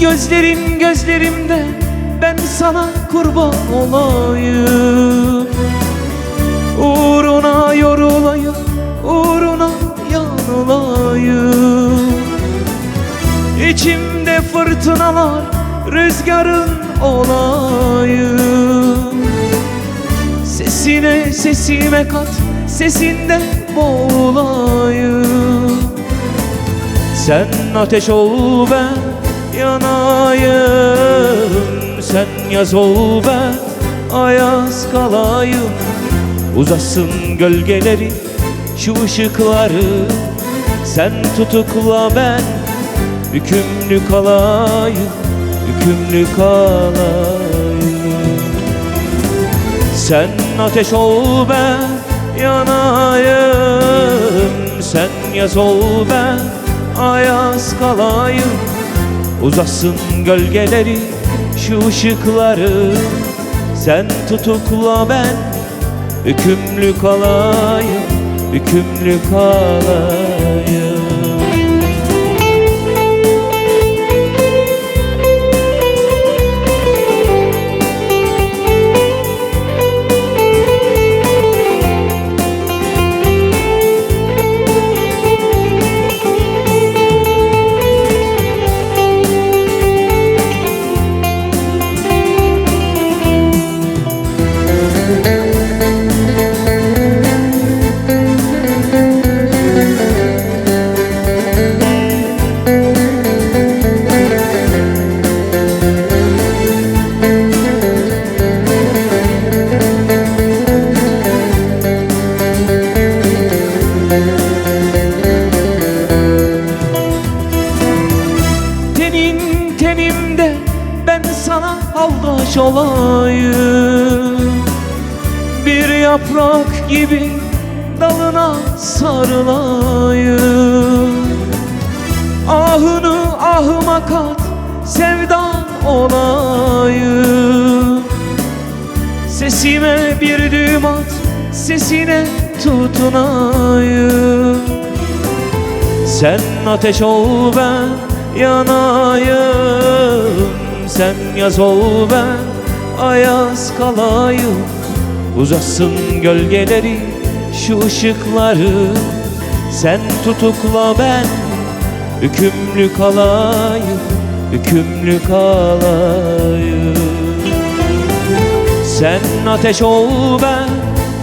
Gözlerin gözlerimde ben sana kurban olayım. Uğruna yorulayım, uğruna yanılayım İçimde fırtınalar, rüzgarın olayım. Sesine sesime kat, sesinde boğulayım. Sen ateş ol ben yanayım. Sen yaz ol ben ayaz kalayım. Uzasın gölgeleri şu ışıkları. Sen tutukla ben hükümlü kalayım Hükümlü kalayım. Sen ateş ol ben yanayım. Sen yaz ol ben ayaz kalayım Uzasın gölgeleri şu ışıkları. Sen tutukla ben hükümlü kalayım Hükümlü kalayım aldaş olayım. Bir yaprak gibi dalına sarılayım. Ahını ahıma kat sevdan olayım. Sesime bir düğüm at sesine tutunayım. Sen ateş ol ben yanayım Sen yaz ol ben ayaz kalayım. Uzasın gölgeleri şu ışıkları. Sen tutukla ben hükümlü kalayım Hükümlü kalayım. Sen ateş ol ben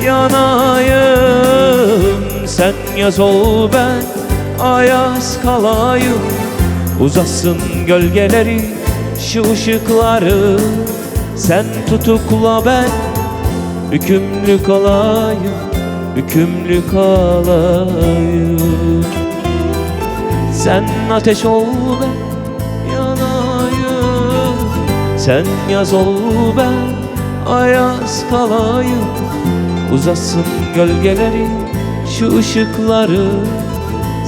yanayım. Sen yaz ol ben ayaz kalayım. Uzasın gölgeleri şu ışıkları Sen tutukla ben hükümlü kalayım Hükümlü kalayım. Sen ateş ol ben yanayım. Sen yaz ol ben ayaz kalayım. Uzasın gölgeleri şu ışıkları.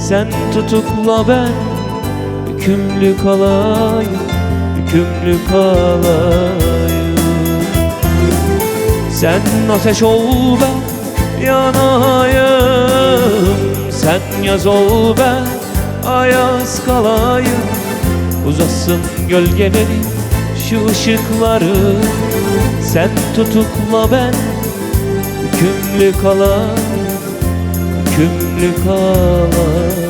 Sen tutukla ben hükümlü kalayım Hükümlü kalayım. Sen ateş ol ben yanayım. Sen yaz ol ben ayaz kalayım. Uzasın gölgeleri şu ışıkları. Sen tutukla ben hükümlü kalayım Hükümlü kalayım